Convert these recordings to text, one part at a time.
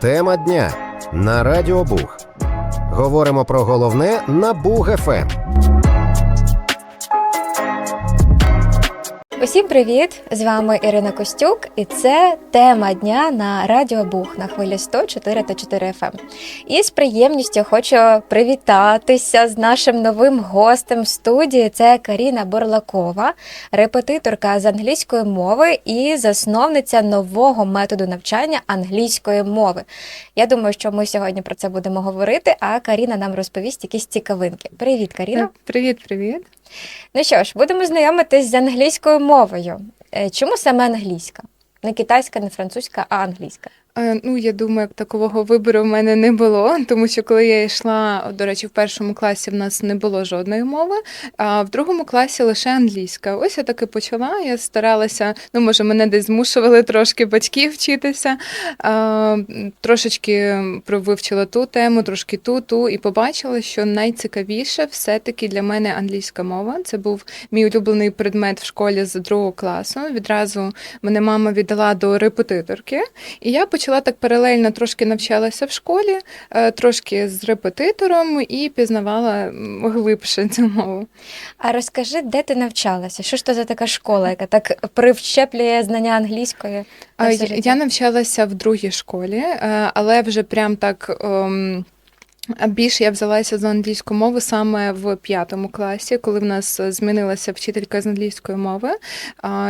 Тема дня на Радіо Буг. Говоримо про головне на Буг Усім привіт! З вами Ірина Костюк, і це тема дня на Радіо Бух на хвилі 104 та 4 FM. І з приємністю хочу привітатися з нашим новим гостем в студії. Це Каріна Борлакова, репетиторка з англійської мови і засновниця нового методу навчання англійської мови. Я думаю, що ми сьогодні про це будемо говорити. А Каріна нам розповість якісь цікавинки. Привіт, Каріна! Привіт, привіт. Ну що ж, будемо знайомитись з англійською мовою. Е, Чому саме англійська? Не китайська, не французька, а англійська. Е, Ну, я думаю, як такового вибору в мене не було, тому що коли я йшла, до речі, в першому класі в нас не було жодної мови, а в другому класі лише англійська. Ось я так і почала. Я старалася, ну може, мене десь змушували трошки батьки вчитися. А, Трошечки вивчила ту тему, трошки ту, ту, і побачила, що найцікавіше все-таки для мене англійська мова. Це був мій улюблений предмет в школі з другого класу. Відразу мене мама віддала до репетиторки. І я почала так паралельно трошки навчалася в школі, е, трошки з репетитором і пізнавала глибше цю мову. А розкажи, де ти навчалася? Що ж то за така школа, яка так привщеплює знання англійської? на я- навчалася в другій школі, е, але вже прям так. ем, а Більше я взялася за англійську мову саме в п'ятому класі, коли в нас змінилася вчителька з англійської мови.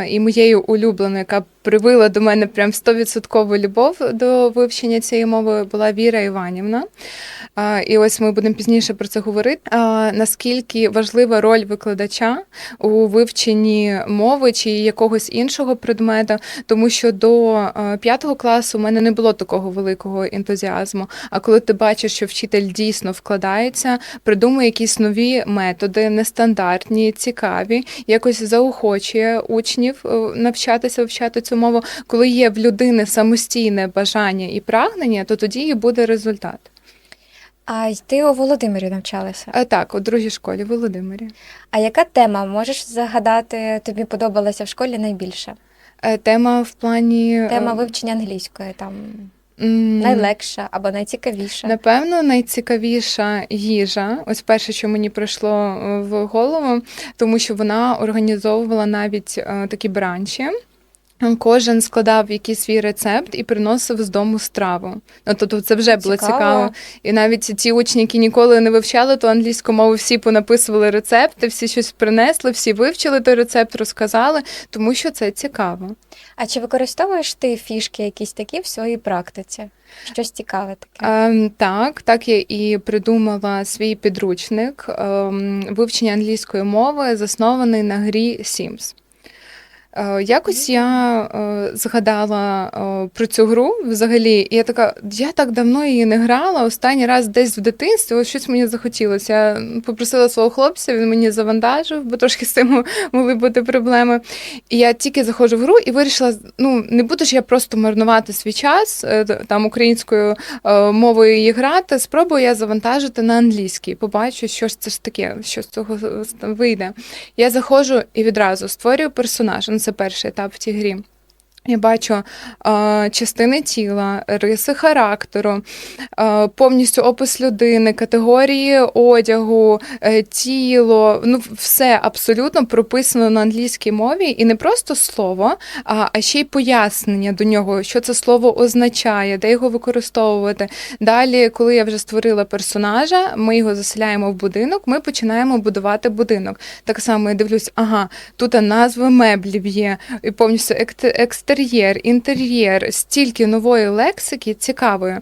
І моєю улюбленою, яка привила до мене прям 100% любов до вивчення цієї мови, була Віра Іванівна. І ось ми будемо пізніше про це говорити. Наскільки важлива роль викладача у вивченні мови чи якогось іншого предмета, тому що до п'ятого класу у мене не було такого великого ентузіазму. А коли ти бачиш, що вчитель дійсно вкладається, придумує якісь нові методи, нестандартні, цікаві, якось заохочує учнів е, навчатися вивчати цю мову. Коли є в людини самостійне бажання і прагнення, то тоді і буде результат. А й ти у Володимирі навчалася. А так, у другій школі в Володимирі. А яка тема можеш загадати, тобі подобалася в школі найбільше? Е, Тема в плані е, Тема вивчення англійської, там м, найлегша або найцікавіша. Напевно, найцікавіша їжа. Ось перше, що мені прийшло е, в голову, тому що вона організовувала навіть е, такі бранчі. Кожен складав якийсь свій рецепт і приносив з дому страву. Ну, тобто це вже було Цікаво. цікаво. І навіть ті учні, які ніколи не вивчали ту англійську мову, всі понаписували рецепти, всі щось принесли, всі вивчили той рецепт, розказали, тому що це цікаво. А чи використовуєш ти фішки якісь такі в своїй практиці? Щось цікаве таке? Ем, так, так я і придумала свій підручник ем, вивчення англійської мови, заснований на грі Sims. Е, Якось я е, згадала е, про цю гру взагалі, і я така, я так давно її не грала. Останній раз десь в дитинстві, ось щось мені захотілося. Я попросила свого хлопця, він мені завантажив, бо трошки з цим могли бути проблеми. І я тільки заходжу в гру і вирішила: ну не буду ж я просто марнувати свій час там українською мовою її грати. Спробую я завантажити на англійський. Побачу, що ж це ж таке, що з цього вийде. Я заходжу і відразу створюю персонажа. Це перший етап в цій грі. Я бачу е, частини тіла, риси характеру, е, повністю опис людини, категорії одягу, е, тіло. Ну, все абсолютно прописано на англійській мові, і не просто слово, а, а ще й пояснення до нього, що це слово означає, де його використовувати. Далі, коли я вже створила персонажа, ми його заселяємо в будинок, ми починаємо будувати будинок. Так само я дивлюсь, ага, тут назви меблів є, і повністю ект- екстер'єр, інтер'єр, стільки нової лексики цікавої.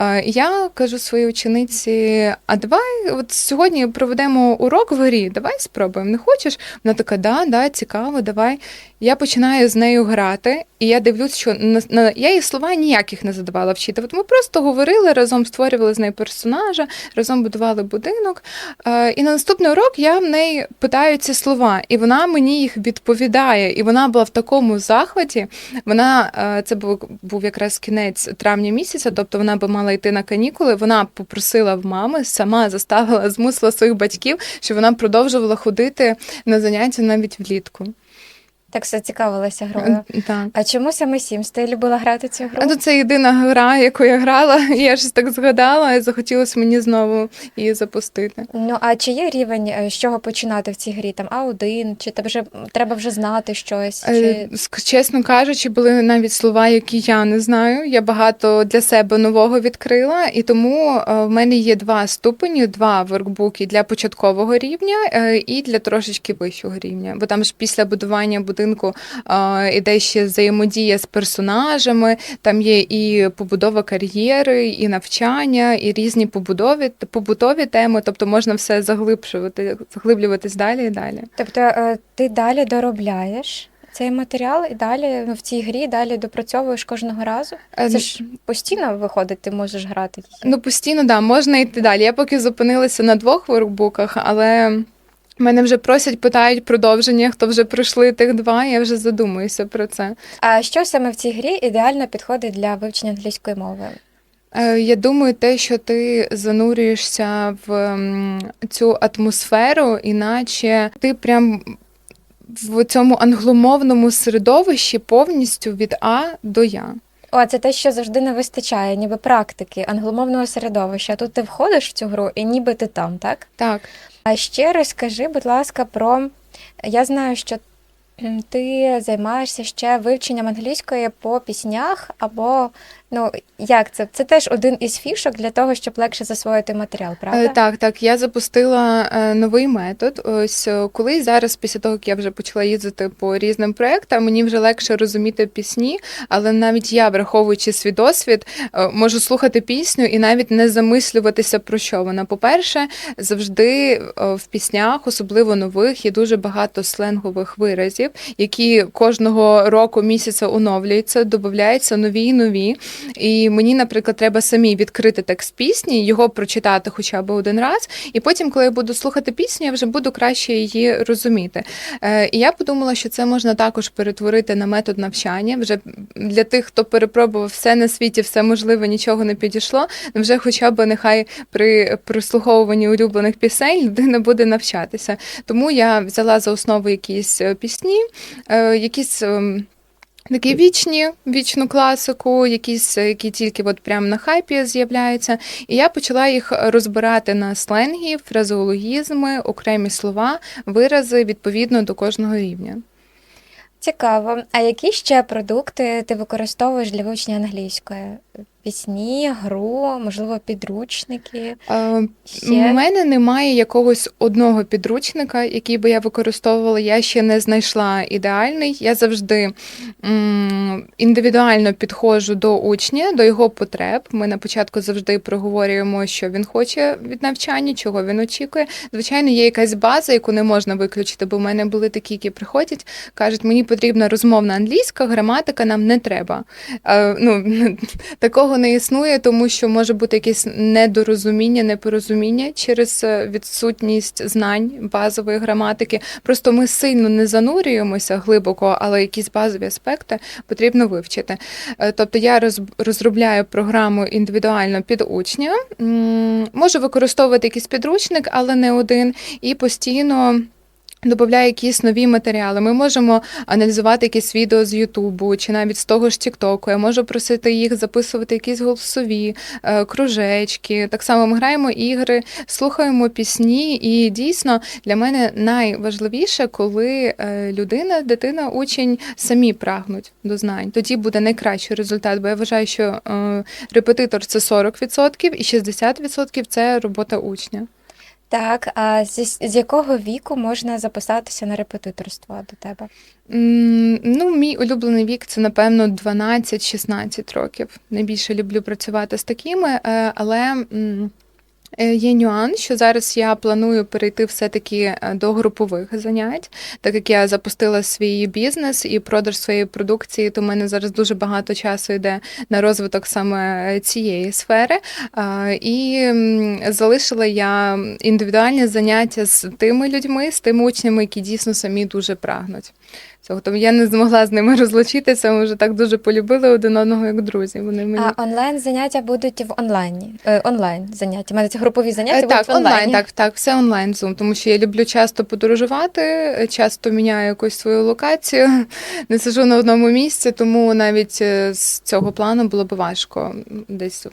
Е, Я кажу своїй учениці: а давай от сьогодні проведемо урок в грі, давай спробуємо. Не хочеш? Вона така, да, да, цікаво, давай. Я починаю з нею грати, і я дивлюсь, що на, я їй слова ніяких не задавала вчити. От ми просто говорили разом, створювали з нею персонажа, разом будували будинок. Е, і на наступний урок я в неї питаю ці слова, і вона мені їх відповідає. І вона була в такому захваті. Вона е, це був, був якраз кінець травня місяця, тобто вона би мала йти на канікули. Вона попросила в мами, сама заставила, змусила своїх батьків, щоб вона продовжувала ходити на заняття навіть влітку. Так зацікавилася грою. Так. А чому саме Sims? Ти любила грати цю гру? А то це єдина гра, яку я грала, я щось так згадала, і захотілося мені знову її запустити. Ну а чи є рівень, е, з чого починати в цій грі? Там А1, чи тебе вже треба вже знати щось? Чи... Е, Чесно кажучи, були навіть слова, які я не знаю. Я багато для себе нового відкрила, і тому е, в мене є два ступені, два воркбуки для початкового рівня і для трошечки вищого рівня. Бо там ж після будування будинку іде ще взаємодія з персонажами, там є і побудова кар'єри, і навчання, і різні побудові, побутові теми. Тобто можна все заглибшувати, заглиблюватись далі і далі. Тобто е, ти далі доробляєш цей матеріал і далі ну, в цій грі далі допрацьовуєш кожного разу? Е, Це ж постійно виходить, ти можеш грати її. Ну, постійно, да, можна йти далі. Я поки зупинилася на двох воркбуках, але мене вже просять, питають продовження, хто вже пройшли тих два, я вже задумуюся про це. А що саме в цій грі ідеально підходить для вивчення англійської мови? Е, Я думаю, те, що ти занурюєшся в цю атмосферу, іначе ти прям в цьому англомовному середовищі повністю від А до Я. О, це те, що завжди не вистачає, ніби практики англомовного середовища. Тут ти входиш в цю гру і ніби ти там, так? Так. А ще розкажи, будь ласка, про я знаю, що ти займаєшся ще вивченням англійської по піснях, або ну як це? Це теж один із фішок для того, щоб легше засвоїти матеріал, правда? Е, Так, так. Я запустила е, новий метод. Ось е, колись зараз, після того, як я вже почала їздити по різним проектам, мені вже легше розуміти пісні, але навіть я, враховуючи свій досвід, можу слухати пісню і навіть не замислюватися про що вона. По-перше, завжди в піснях, особливо нових, є дуже багато сленгових виразів, які кожного року місяця оновлюються, додаються нові і нові. І мені, наприклад, треба самі відкрити текст пісні, його прочитати хоча б один раз, і потім, коли я буду слухати пісню, я вже буду краще її розуміти. Е, і я подумала, що це можна також перетворити на метод навчання. Вже для тих, хто перепробував все на світі, все можливе, нічого не підійшло. Вже хоча б нехай при прослуховуванні улюблених пісень людина буде навчатися. Тому я взяла за основу якісь е, пісні, е, якісь. Такі вічні, вічну класику, якісь, які тільки от прям на хайпі з'являються. І я почала їх розбирати на сленги, фразеологізми, окремі слова, вирази відповідно до кожного рівня. Цікаво. А які ще продукти ти використовуєш для вивчення англійської? Пісні, гру, можливо, підручники. Е, У мене немає якогось одного підручника, який би я використовувала. Я ще не знайшла ідеальний. Я завжди м, індивідуально підходжу до учня, до його потреб. Ми на початку завжди проговорюємо, що він хоче від навчання, чого він очікує. Звичайно, є якась база, яку не можна виключити, бо в мене були такі, які приходять, кажуть, мені потрібна розмовна англійська, граматика нам не треба. Е, ну, такого не існує, тому що може бути якесь недорозуміння, непорозуміння через е, відсутність знань базової граматики. Просто ми сильно не занурюємося глибоко, але якісь базові аспекти потрібно вивчити. Е, Тобто я розробляю програму індивідуально під учня, можу використовувати якийсь підручник, але не один, і постійно. Додаю якісь нові матеріали. Ми можемо аналізувати якісь відео з Ютубу чи навіть з того ж Тіктоку. Я можу просити їх записувати якісь голосові е, кружечки. Так само ми граємо ігри, слухаємо пісні, і дійсно для мене найважливіше, коли е, людина, дитина, учень самі прагнуть до знань. Тоді буде найкращий результат. Бо я вважаю, що е, репетитор це 40% і 60% це робота учня. Так, а зі, з якого віку можна записатися на репетиторство до тебе? Ну, мій улюблений вік це, напевно, 12-16 років. Найбільше люблю працювати з такими, е, але є нюанс, що зараз я планую перейти все-таки е, до групових занять, так як я запустила свій бізнес і продаж своєї продукції, то в мене зараз дуже багато часу йде на розвиток саме цієї сфери. І залишила я індивідуальні заняття з тими людьми, з тими учнями, які дійсно самі дуже прагнуть цього. Тому я не змогла з ними розлучитися. Ми вже так дуже полюбили один одного як друзі. Вони мені А онлайн заняття будуть в онлайні. Е, онлайн заняття. У мене ці групові заняття Е, будуть Так, в онлайні. онлайн, так, так, все онлайн Zoom, тому що я люблю часто подорожувати, часто міняю якусь свою локацію, не сижу на одному місці, тому навіть е, з цього плану було б важко десь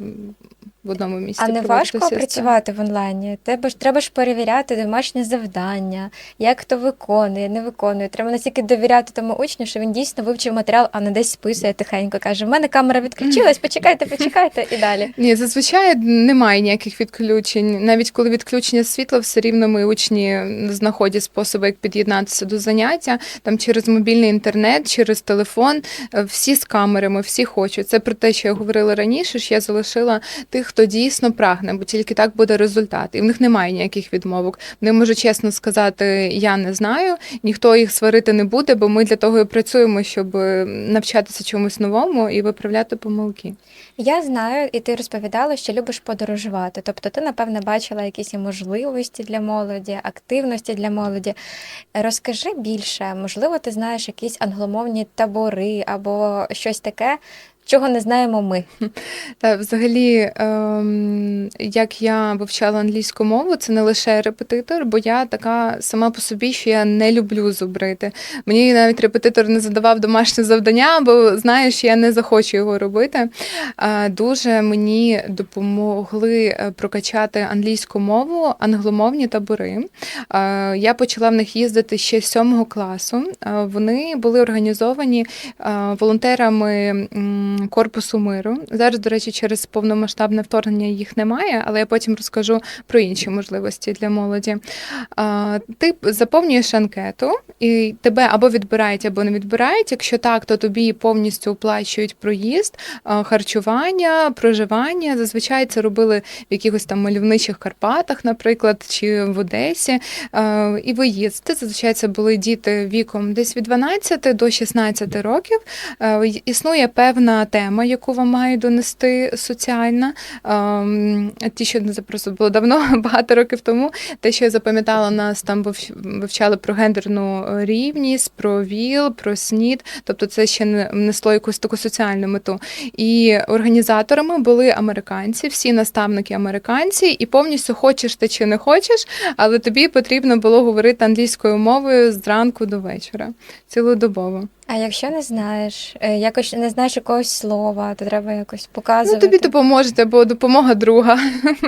в одному місці. А не важко сесію. працювати в онлайні. Тебе ж треба ж перевіряти домашнє завдання, як хто виконує, не виконує. Треба настільки довіряти тому учню, що він дійсно вивчив матеріал, а не десь списує тихенько. каже: в мене камера відключилась, почекайте, почекайте і далі. Ні, зазвичай немає ніяких відключень. Навіть коли відключення світла, все рівно ми учні знаходять способи, як під'єднатися до заняття там через мобільний інтернет, через телефон. Е, Всі з камерами, всі хочуть. Це про те, що я говорила раніше, що я залишила тих, хто дійсно прагне, бо тільки так буде результат. І в них немає ніяких відмовок. Вони можуть чесно сказати, я не знаю, ніхто їх сварити не буде, бо ми для того і працюємо, щоб е, навчатися чомусь новому і виправляти помилки. Я знаю, і ти розповідала, що любиш подорожувати. Тобто, ти, напевне, бачила якісь можливості для молоді, активності для молоді. Розкажи більше, можливо, ти знаєш якісь англомовні табори або щось таке, чого не знаємо ми. Та взагалі, ем, як я вивчала англійську мову, це не лише репетитор, бо я така сама по собі, що я не люблю зубрити. Мені навіть репетитор не задавав домашнє завдання, бо знає, що я не захочу його робити. Е, дуже мені допомогли е, прокачати англійську мову, англомовні табори. Е, я почала в них їздити ще з сьомого класу. Е, вони були організовані е, волонтерами. Корпусу миру. Зараз, до речі, через повномасштабне вторгнення їх немає, але я потім розкажу про інші можливості для молоді. Ти заповнюєш анкету, і тебе або відбирають, або не відбирають. Якщо так, то тобі повністю оплачують проїзд, харчування, проживання. Зазвичай це робили в якихось там мальовничих Карпатах, наприклад, чи в Одесі. І виїзд. Це зазвичай це були діти віком десь від 12 до 16 років. Існує певна тема, яку вам мають донести соціальна. Ем, Ті, що це просто було давно, багато років тому. Те, що я запам'ятала, нас там вив- вивчали про гендерну рівність, про ВІЛ, про СНІД. Тобто це ще не несло якусь таку соціальну мету. І організаторами були американці, всі наставники американці, і повністю хочеш ти чи не хочеш, але тобі потрібно було говорити англійською мовою зранку до вечора, цілодобово. А якщо не знаєш, е, якось не знаєш якогось слова, то треба якось Ну, тобі допоможуть, або допомога друга.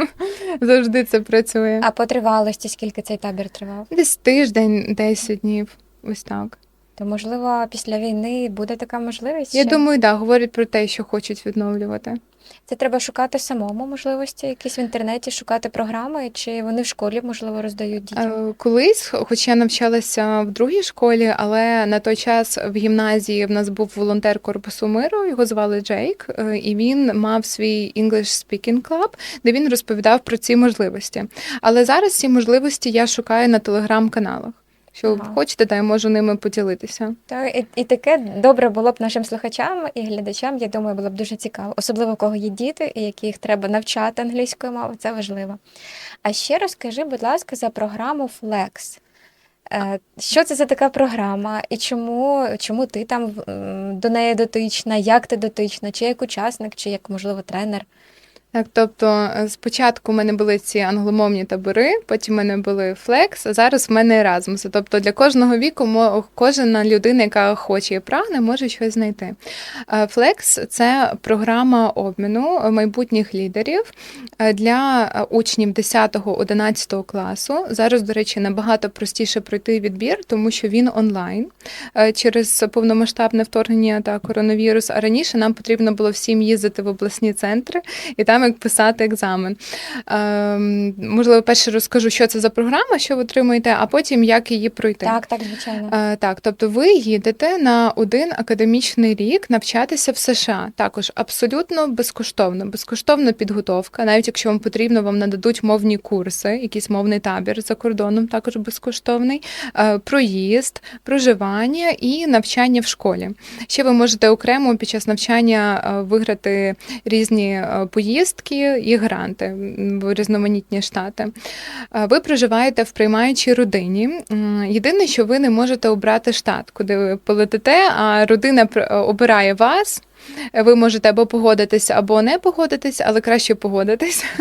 Завжди це працює. А по тривалості, скільки цей табір тривав? Десь тиждень, 10 днів. Ось так. То можливо після війни буде така можливість? Я ще? думаю, да, говорять про те, що хочуть відновлювати. Це треба шукати самому можливості, якісь в інтернеті, шукати програми, чи вони в школі можливо роздають дітям? Е, Колись, хоч я навчалася в другій школі, але на той час в гімназії в нас був волонтер корпусу миру, його звали Джейк, е, і він мав свій English Speaking Club, де він розповідав про ці можливості. Але зараз ці можливості я шукаю на телеграм-каналах. Що Ага. хочете, та я можу ними поділитися. То і, і таке добре було б нашим слухачам і глядачам. Я думаю, було б дуже цікаво, особливо у кого є діти, і яких треба навчати англійської мови. Це важливо. А ще розкажи, будь ласка, за програму Flex. Е, Що це за така програма, і чому, чому ти там до неї дотична? Як ти дотична? Чи як учасник, чи як можливо тренер? Так, тобто е, спочатку в мене були ці англомовні табори, потім в мене були флекс, а зараз в мене Еразмуси. Тобто для кожного віку кожна людина, яка хоче і прагне, може щось знайти. Е, Флекс це програма обміну майбутніх лідерів е, для учнів 10-11 класу. Зараз, до речі, набагато простіше пройти відбір, тому що він онлайн через повномасштабне вторгнення та коронавірус. А раніше нам потрібно було всім їздити в обласні центри і там як писати екзамен. Ем, можливо, перше розкажу, що це за програма, що ви отримуєте, а потім як її пройти. Так, так, звичайно. Е, Так, тобто ви їдете на один академічний рік навчатися в США. Також абсолютно безкоштовно, безкоштовна підготовка. Навіть якщо вам потрібно, вам нададуть мовні курси, якийсь мовний табір за кордоном, також безкоштовний, Е, проїзд, проживання і навчання в школі. Ще ви можете окремо під час навчання е, виграти різні поїздки. Поїздки і гранти в різноманітні штати. Ви проживаєте в приймаючій родині. Єдине, що ви не можете обрати штат, куди ви полетите, а родина обирає вас. Ви можете або погодитися, або не погодитись, але краще погодитись.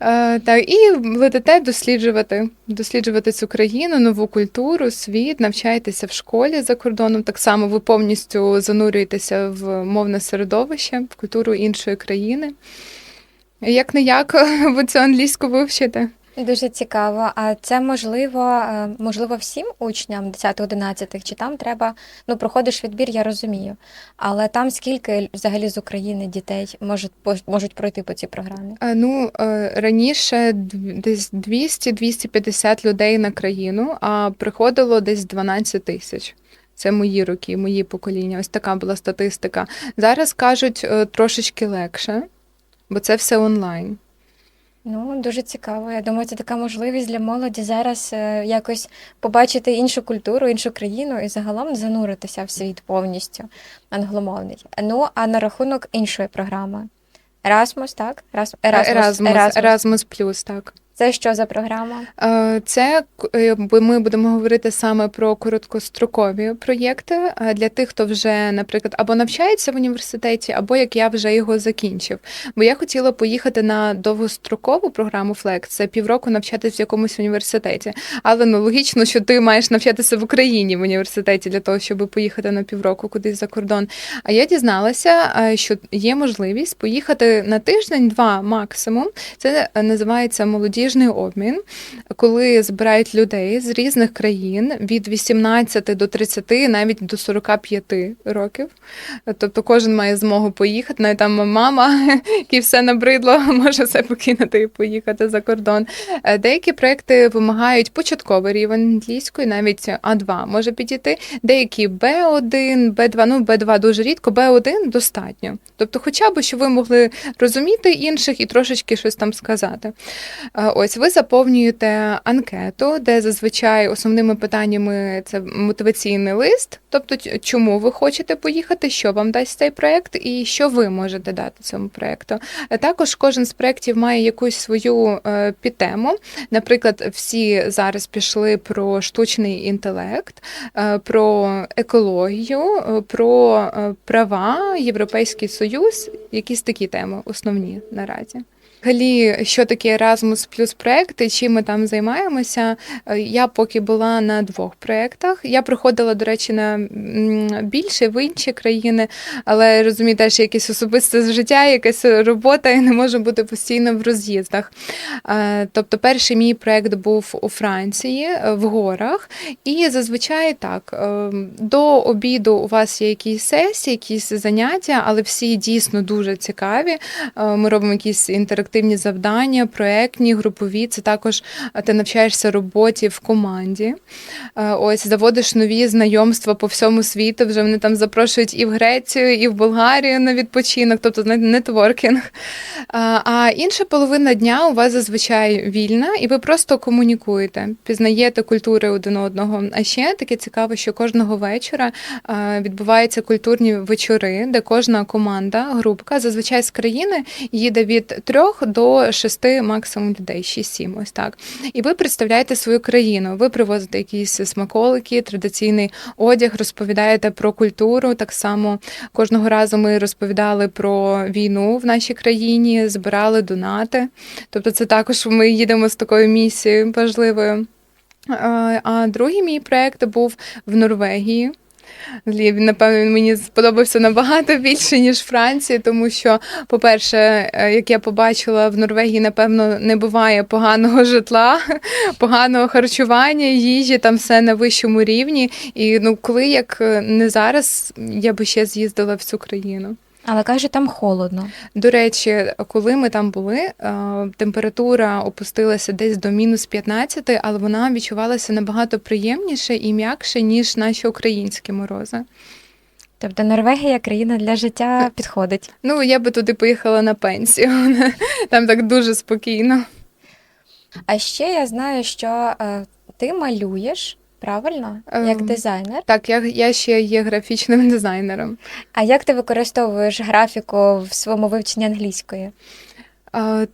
Е, Так, і летите досліджувати, досліджувати цю країну, нову культуру, світ, навчаєтеся в школі за кордоном. Так само ви повністю занурюєтеся в мовне середовище, в культуру іншої країни. Як не як ви цю англійську вивчите? Дуже цікаво. А це можливо, е, можливо, всім учням 10-11, чи там треба, ну, проходиш відбір, я розумію. Але там скільки взагалі з України дітей можуть, можуть пройти по цій програмі? Ну, е, раніше десь 200-250 людей на країну, а приходило десь 12 тисяч. Це мої роки, мої покоління. Ось така була статистика. Зараз кажуть е, трошечки легше, бо це все онлайн. Ну, дуже цікаво. Я думаю, це така можливість для молоді зараз е, якось побачити іншу культуру, іншу країну і загалом зануритися в світ повністю англомовний. Ну, а на рахунок іншої програми. Erasmus, так? Erasmus, Erasmus, Erasmus. Erasmus Plus, так. Це що за програма? Е, Це е, ми будемо говорити саме про короткострокові проєкти е, для тих, хто вже, наприклад, або навчається в університеті, або як я вже його закінчив. Бо я хотіла поїхати на довгострокову програму Flex, це півроку навчатись в якомусь університеті. Але ну логічно, що ти маєш навчатися в Україні в університеті для того, щоб поїхати на півроку кудись за кордон. А я дізналася, що є можливість поїхати на тиждень-два максимум. Це називається молодіжний обмін, коли збирають людей з різних країн від 18 до 30, навіть до 45 років. Тобто кожен має змогу поїхати. Навіть там мама, якій все набридло, може все покинути і поїхати за кордон. Е, Деякі проекти вимагають початковий рівень англійської, навіть А2 може підійти. Деякі Б1, Б2, ну Б2 дуже рідко, Б1 достатньо. Тобто, хоча б щоб ви могли розуміти інших і трошечки щось там сказати. Ось ви заповнюєте анкету, де зазвичай основними питаннями це мотиваційний лист, тобто чому ви хочете поїхати, що вам дасть цей проект, і що ви можете дати цьому проекту. Е, Також кожен з проєктів має якусь свою е, підтему. Наприклад, всі зараз пішли про штучний інтелект, е, про екологію, про права, Європейський Союз, якісь такі теми основні наразі. Взагалі, що таке Erasmus плюс проекти, чим ми там займаємося? Е, Я поки була на двох проєктах. Я приходила, до речі, на більше в інші країни, але розумію, теж якесь особисте життя, якась робота, і не можу бути постійно в роз'їздах. Е, Тобто, перший мій проєкт був у Франції е, в горах, і зазвичай так до обіду у вас є якісь сесії, якісь заняття, але всі дійсно дуже цікаві. Ми робимо якісь інтерактивні завдання, проектні, групові. Це також ти навчаєшся роботі в команді. Е, Ось заводиш нові знайомства по всьому світу. Вже вони там запрошують і в Грецію, і в Болгарію на відпочинок, тобто не- нетворкінг. А інша половина дня у вас зазвичай вільна, і ви просто комунікуєте, пізнаєте культури один одного. А ще таке цікаво, що кожного вечора відбуваються культурні вечори, де кожна команда, групка, зазвичай з країни їде від трьох до шести максимум людей, 6-7, ось так. І ви представляєте свою країну. Ви привозите якісь смаколики, традиційний одяг, розповідаєте про культуру. Так само кожного разу ми розповідали про війну в нашій країні, збирали донати. Тобто, це також ми їдемо з такою місією важливою. А другий мій проект був в Норвегії. Він, напевно, він мені сподобався набагато більше, ніж Франції, тому що, по-перше, е, як я побачила, в Норвегії, напевно, не буває поганого житла, поганого харчування, їжі, там все на вищому рівні. І ну, коли як е, не зараз, я би ще з'їздила в цю країну. Але каже, там холодно. До речі, коли ми там були, е, температура опустилася десь до мінус 15, але вона відчувалася набагато приємніше і м'якше, ніж наші українські морози. Тобто Норвегія країна для життя підходить. Ну, я би туди поїхала на пенсію. Там так дуже спокійно. А ще я знаю, що е, ти малюєш, правильно? Як Ем. дизайнер. Так, я, я ще є графічним дизайнером. А як ти використовуєш графіку в своєму вивченні англійської?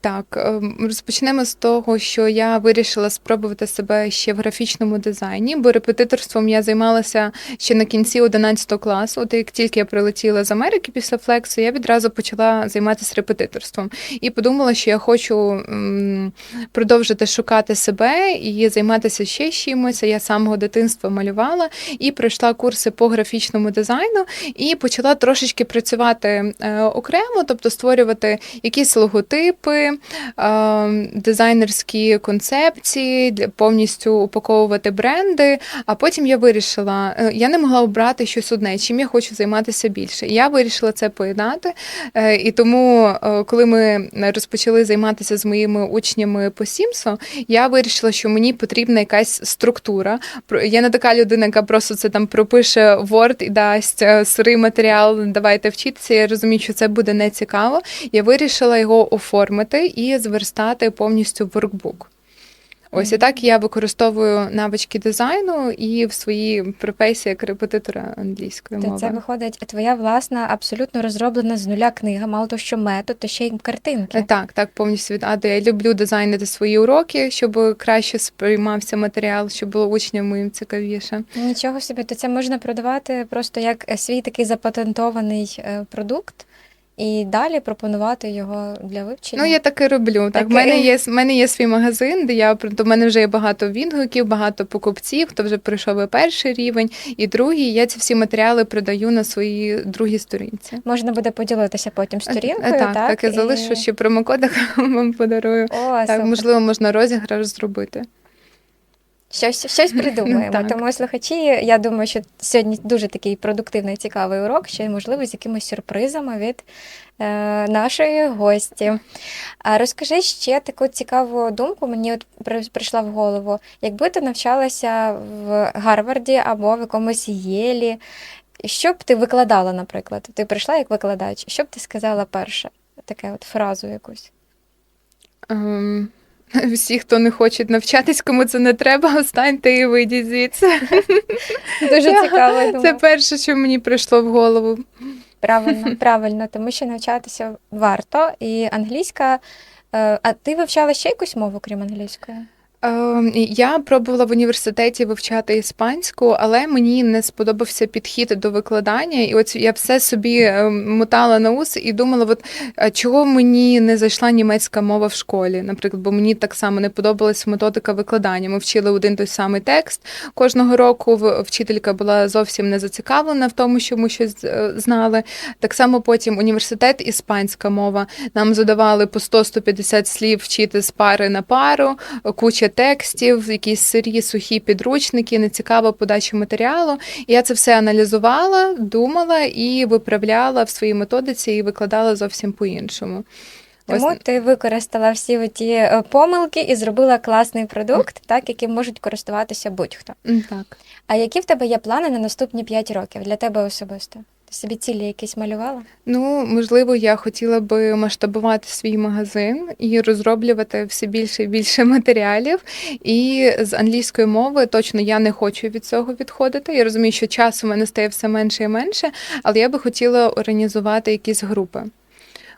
Так, ем, розпочнемо з того, що я вирішила спробувати себе ще в графічному дизайні, бо репетиторством я займалася ще на кінці 11 класу. От як тільки я прилетіла з Америки після флексу, я відразу почала займатися репетиторством і подумала, що я хочу продовжити шукати себе і займатися ще чимось. Я самого дитинства малювала і пройшла курси по графічному дизайну і почала трошечки працювати е, окремо, тобто створювати якісь логотипи, е, дизайнерські концепції, повністю упаковувати бренди. А потім я вирішила, е, я не могла обрати щось одне, чим я хочу займатися більше. Я вирішила це поєднати. Е, І тому, коли ми розпочали займатися з моїми учнями по Сімсу, я вирішила, що мені потрібна якась структура. Я не така людина, яка просто це там пропише Word і дасть сирий матеріал, давайте вчитися. Я розумію, що це буде не цікаво. Я вирішила його оформити і зверстати повністю в воркбук. Ось і так я використовую навички дизайну і в своїй професії як репетитора англійської мови. це виходить твоя власна, абсолютно розроблена з нуля книга, мало того, що метод, то ще й картинки. Так, так, повністю від А до Я люблю дизайнити свої уроки, щоб краще сприймався матеріал, щоб було учням моїм цікавіше. Нічого собі, то це можна продавати просто як свій такий запатентований е, продукт і далі пропонувати його для вивчення. Ну, я так і роблю. Так, Так в мене є в мене є свій магазин, де я до мене вже є багато відгуків, багато покупців, хто вже пройшов і перший рівень, і другий. Я ці всі матеріали продаю на своїй другій сторінці. Можна буде поділитися потім сторінкою, Е, так? так, так, я залишу ще промокодик вам подарую. О, Так, супер. можливо, можна розіграш зробити. Щось, щось придумаємо. Так. Тому слухачі, я думаю, що сьогодні дуже такий продуктивний, цікавий урок, ще можливо з якимись сюрпризами від е, нашої гості. А розкажи ще таку цікаву думку. Мені от прийшла в голову. Якби ти навчалася в Гарварді або в якомусь Єлі, що б ти викладала, наприклад? Ти прийшла як викладач, що б ти сказала перше? Таке от фразу якусь. Ем, Всі, хто не хочуть навчатись, кому це не треба, встаньте і вийдіть звідси. Дуже цікаво. я Це перше, що мені прийшло в голову. Правильно, правильно, тому що навчатися варто. І англійська. е, А ти вивчала ще якусь мову, крім англійської? Ем, Я пробувала в університеті вивчати іспанську, але мені не сподобався підхід до викладання. І от я все собі ем, мотала на ус і думала, от чого мені не зайшла німецька мова в школі, наприклад, бо мені так само не подобалась методика викладання. Ми вчили один той самий текст кожного року. Вчителька була зовсім не зацікавлена в тому, що ми щось е, знали. Так само потім університет, іспанська мова. Нам задавали по 100-150 слів вчити з пари на пару, куча текстів, якісь сирі, сухі підручники, нецікава подача матеріалу. І я це все аналізувала, думала і виправляла в своїй методиці і викладала зовсім по-іншому. Ось Тому ти використала всі ті е, помилки і зробила класний продукт, так, яким можуть користуватися будь-хто. Так. А які в тебе є плани на наступні 5 років для тебе особисто? Ти собі цілі якісь малювала? Ну, можливо, я хотіла би масштабувати свій магазин і розроблювати все більше і більше матеріалів. І з англійської мови точно я не хочу від цього відходити. Я розумію, що часу в мене стає все менше і менше, але я би хотіла організувати якісь групи.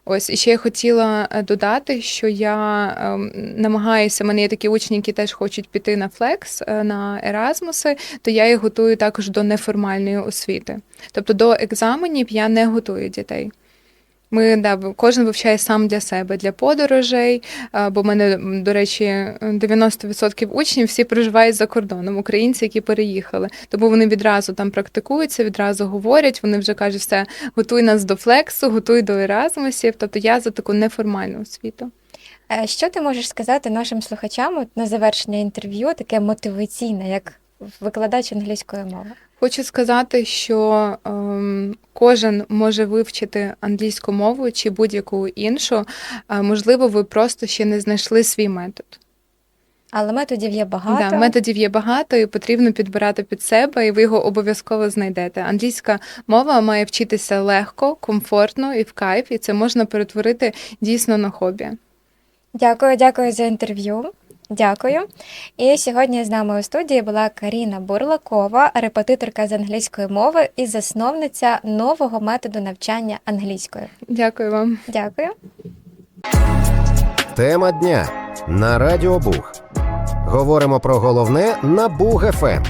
Ось і ще я хотіла е, додати, що я ем, намагаюся. мене є такі учні, які теж хочуть піти на флекс е, на Еразмуси, то я їх готую також до неформальної освіти. Тобто до екзаменів я не готую дітей. Ми да, кожен вивчає сам для себе, для подорожей. Бо в мене, до речі, 90% учнів всі проживають за кордоном, українці, які переїхали. Тому вони відразу там практикуються, відразу говорять. Вони вже кажуть, все, готуй нас до флексу, готуй до еразмусів. Тобто я за таку неформальну освіту. Е, Що ти можеш сказати нашим слухачам на завершення інтерв'ю, таке мотиваційне, як викладач англійської мови? Хочу сказати, що ем, кожен може вивчити англійську мову чи будь-яку іншу. А, можливо, ви просто ще не знайшли свій метод. Але методів є багато. Да, методів є багато, і потрібно підбирати під себе, і ви його обов'язково знайдете. Англійська мова має вчитися легко, комфортно і в кайф, і це можна перетворити дійсно на хобі. Дякую, дякую за інтерв'ю. Дякую. І сьогодні з нами у студії була Каріна Бурлакова, репетиторка з англійської мови і засновниця нового методу навчання англійської. Дякую вам. Дякую. Тема дня на Радіо Буг. Говоримо про головне на Буг ФМ.